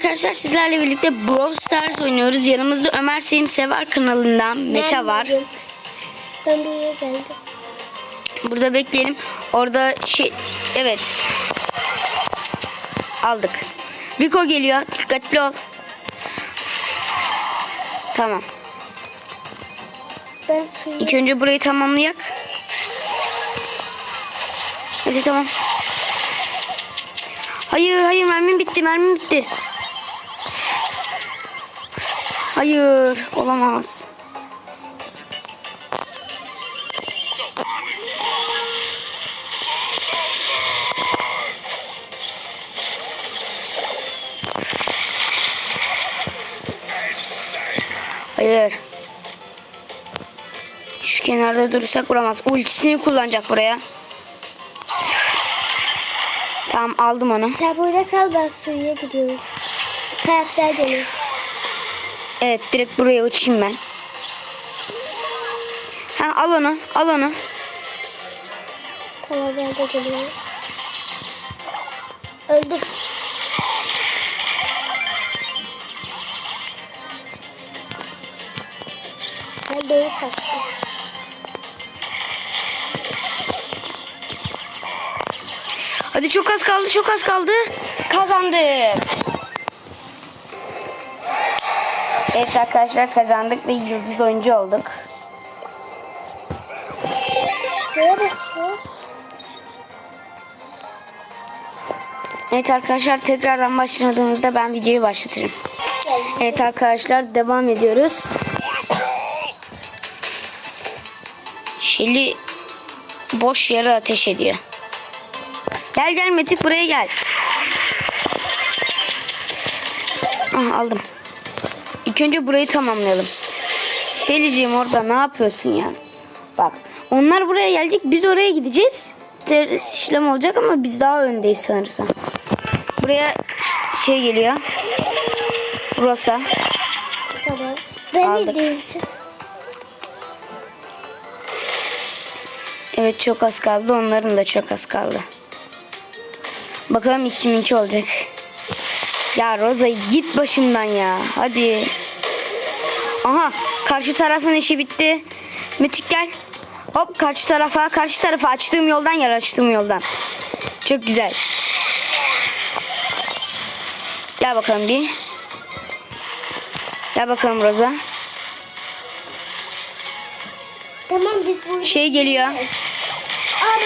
arkadaşlar sizlerle birlikte Brawl Stars oynuyoruz. Yanımızda Ömer Sevim Sever kanalından Mete Ben var. buldum. Ben buraya geldim. Burada bekleyelim. Orada şey evet. Aldık. Rico geliyor. Dikkatli ol. Tamam. Ben suyu İlk önce burayı tamamlayak. Hadi tamam. Hayır hayır mermim bitti mermim bitti. Hayır olamaz. Hayır. Şu kenarda durursak vuramaz. Ultisini kullanacak buraya. Tamam aldım onu. Sen burada kal ben suya gidiyorum. Karakter geliyor. Evet direkt buraya uçayım ben. Ha al onu al onu. Tamam ben de geliyorum. Öldüm. Ben böyle kaçtım. Hadi çok az kaldı çok az kaldı. Kazandık. Evet arkadaşlar kazandık ve yıldız oyuncu olduk. Evet arkadaşlar tekrardan başladığımızda ben videoyu başlatırım. Evet arkadaşlar devam ediyoruz. Şeli boş yere ateş ediyor. Gel gel Metik buraya gel. Ah, aldım. İlk önce burayı tamamlayalım. Şeliciğim orada ne yapıyorsun ya? Bak onlar buraya gelecek biz oraya gideceğiz. Terörist işlem olacak ama biz daha öndeyiz sanırsam. Buraya şey geliyor. Rosa. Tamam. Ben Aldık. de değilsin. Evet çok az kaldı. Onların da çok az kaldı. Bakalım ilk kiminki olacak. Ya Rosa git başımdan ya. Hadi. Aha karşı tarafın işi bitti. Mütük gel. Hop karşı tarafa karşı tarafa açtığım yoldan gel açtığım yoldan. Çok güzel. Gel bakalım bir. Gel bakalım Rosa. Tamam burada. Şey geliyor. Aa.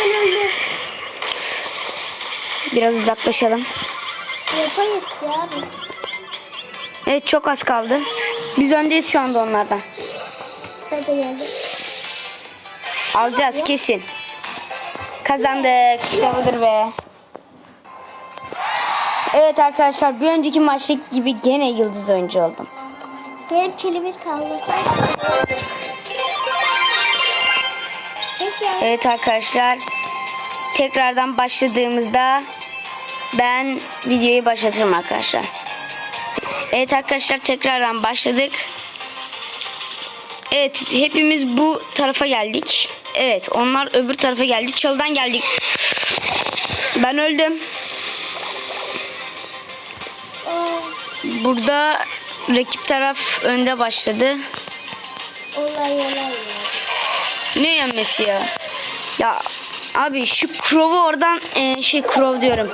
Biraz uzaklaşalım. Yaparız ya. Evet çok az kaldı. Biz öndeyiz şu anda onlardan. Alacağız kesin. Kazandık. İşte budur be. Evet arkadaşlar bir önceki maçtaki gibi gene yıldız oyuncu oldum. Benim kelimiz kaldı. Evet arkadaşlar tekrardan başladığımızda ben videoyu başlatırım arkadaşlar. Evet arkadaşlar tekrardan başladık. Evet hepimiz bu tarafa geldik. Evet onlar öbür tarafa geldi. Çalıdan geldik. Ben öldüm. Burada rakip taraf önde başladı. onlar yalan ya. Ne yenmesi ya? Ya abi şu Crow'u oradan e, şey Crow diyorum.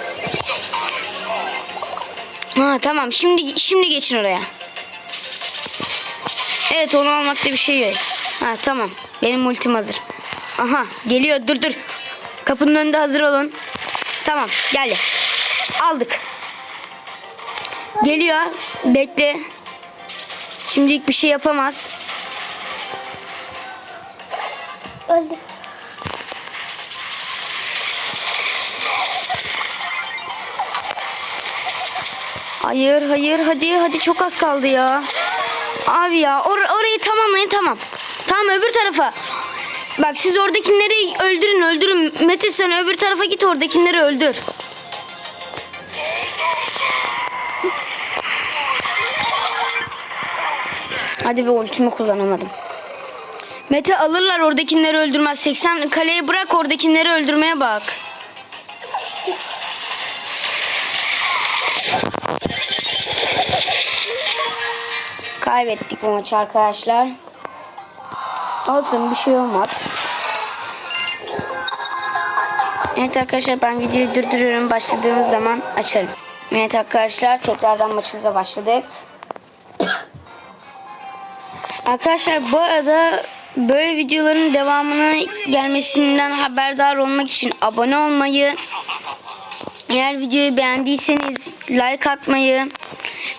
Ha tamam şimdi şimdi geçin oraya. Evet onu almakta bir şey yok. Ha tamam benim ultim hazır. Aha geliyor dur dur. Kapının önünde hazır olun. Tamam geldi. Aldık. Geliyor. Bekle. Şimdilik bir şey yapamaz. Öldüm. Hayır hayır hadi hadi çok az kaldı ya. Abi ya or- orayı tamamlayın tamam. Tamam öbür tarafa. Bak siz oradakileri öldürün öldürün. Mete sen öbür tarafa git oradakileri öldür. Hadi be ultimi kullanamadım. Mete alırlar oradakileri öldürmez. 80 kaleye bırak oradakileri öldürmeye bak. Kaybettik bu maçı arkadaşlar. Olsun bir şey olmaz. Evet arkadaşlar ben videoyu durduruyorum. Başladığımız zaman açarım. Evet arkadaşlar tekrardan maçımıza başladık. Arkadaşlar bu arada böyle videoların devamını gelmesinden haberdar olmak için abone olmayı, eğer videoyu beğendiyseniz like atmayı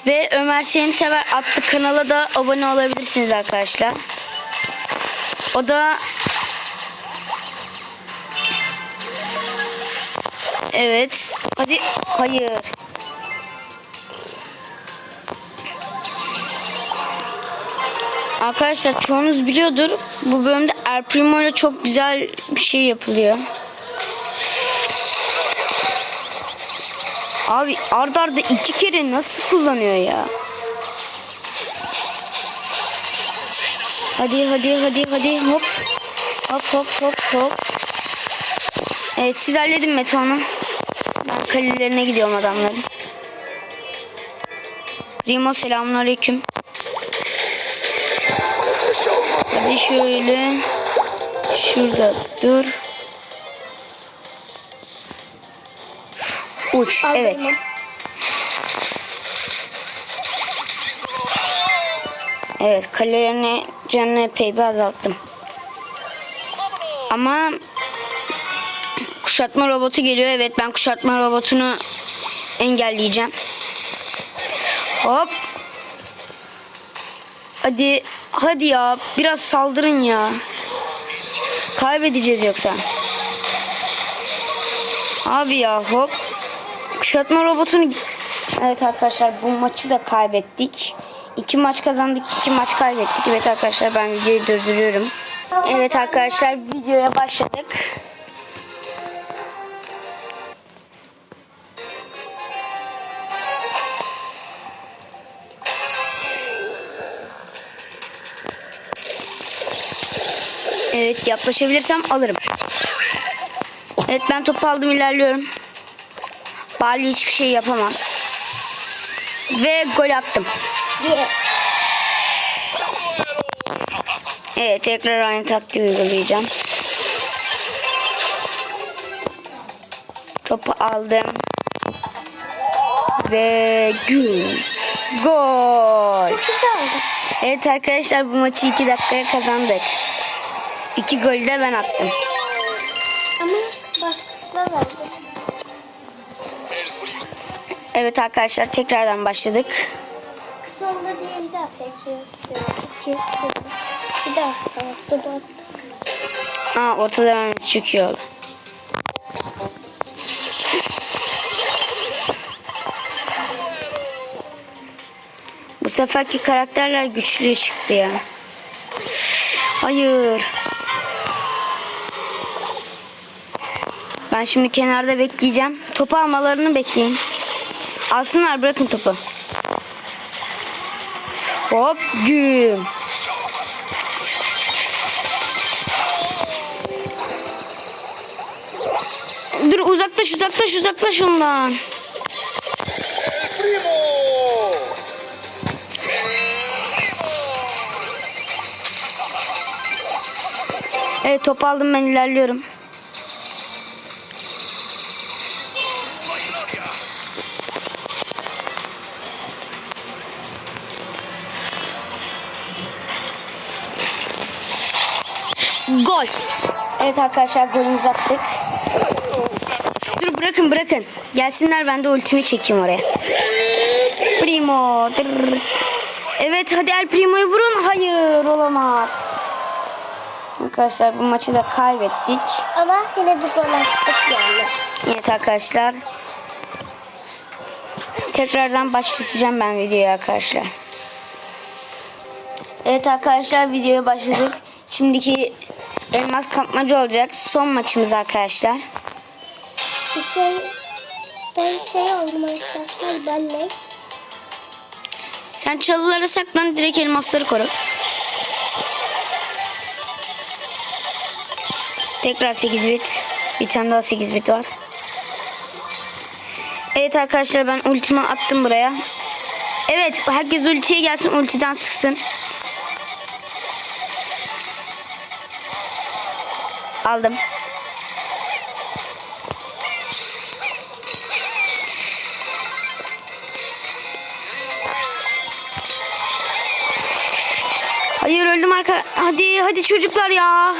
ve Ömer Sever adlı kanala da abone olabilirsiniz arkadaşlar. O da Evet. Hadi. Hayır. Arkadaşlar çoğunuz biliyordur. Bu bölümde El Primo ile çok güzel bir şey yapılıyor. Abi ard arda iki kere nasıl kullanıyor ya? Hadi hadi hadi hadi hop. Hop hop hop hop. Evet siz halledin Meteon'u. Ben kalelerine gidiyorum adamların. Rimo selamünaleyküm. Hadi şöyle. Şurada dur. Uç. Al Evet. benim. Evet kalelerine canını epey bir azalttım. Ama kuşatma robotu geliyor. Evet ben kuşatma robotunu engelleyeceğim. Hop. Hadi hadi ya biraz saldırın ya. Kaybedeceğiz yoksa. Abi ya hop. Kuşatma robotunu Evet arkadaşlar bu maçı da kaybettik. İki maç kazandık, iki maç kaybettik. Evet arkadaşlar ben videoyu durduruyorum. Evet arkadaşlar videoya başladık. Evet yaklaşabilirsem alırım. Evet ben topu aldım ilerliyorum. Bali hiçbir şey yapamaz. Ve gol attım. Evet tekrar aynı taktiği uygulayacağım. Topu aldım. Ve gül. Gol. Evet arkadaşlar bu maçı 2 dakikaya kazandık. 2 golü de ben attım. Ama baskısı da vardı. Evet arkadaşlar tekrardan başladık. Kısa oldu diye bir daha. Tekiyoruz. Bir daha kısa oldu. Aa ortada vermesi çok iyi oldu. Bu seferki karakterler güçlü çıktı ya. Hayır. Ben şimdi kenarda bekleyeceğim. Topu almalarını bekleyin. Alsınlar bırakın topu. Hop güm. Dur uzaklaş uzaklaş uzaklaş ondan. Evet top aldım ben ilerliyorum. Gol. Evet arkadaşlar golümüzü attık. Dur bırakın bırakın. Gelsinler ben de ultimi çekeyim oraya. Primo. Dırr. Evet hadi El Primo'yu vurun. Hayır olamaz. Arkadaşlar bu maçı da kaybettik. Ama yine bir gol attık yani. Evet arkadaşlar. Tekrardan başlatacağım ben videoyu arkadaşlar. Evet arkadaşlar videoya başladık. Şimdiki elmas kapmacı olacak. Son maçımız arkadaşlar. Bir şey ben şey oldum arkadaşlar ben ne? Sen çalılara saklan direkt elmasları koru. Tekrar 8 bit. Bir tane daha 8 bit var. Evet arkadaşlar ben ultimi attım buraya. Evet herkes ultiye gelsin ultiden sıksın. Aldım. Hayır öldüm arka. Hadi hadi çocuklar ya.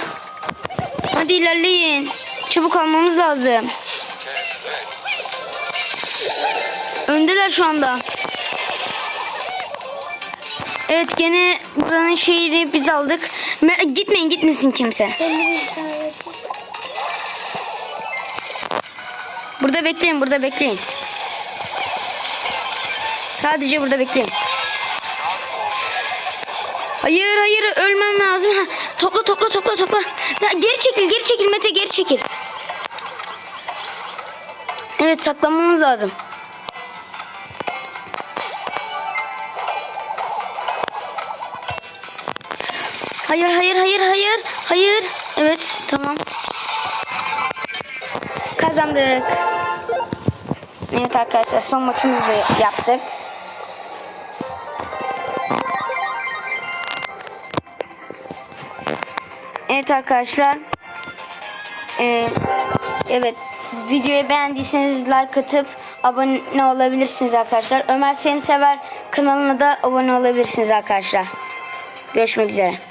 Hadi ilerleyin. Çabuk almamız lazım. Öndeler şu anda. Evet gene buranın şeyini biz aldık. Mer- gitmeyin gitmesin kimse. Burada bekleyin burada bekleyin. Sadece burada bekleyin. Hayır hayır ölmem lazım. Topla topla topla topla. Ya, geri çekil geri çekil Mete geri çekil. Evet saklanmamız lazım. Hayır hayır hayır hayır hayır. Evet tamam. Kazandık. Evet arkadaşlar son maçımızı yaptık. Evet arkadaşlar. Ee, evet videoyu beğendiyseniz like atıp abone olabilirsiniz arkadaşlar. Ömer Semsever kanalına da abone olabilirsiniz arkadaşlar. Görüşmek üzere.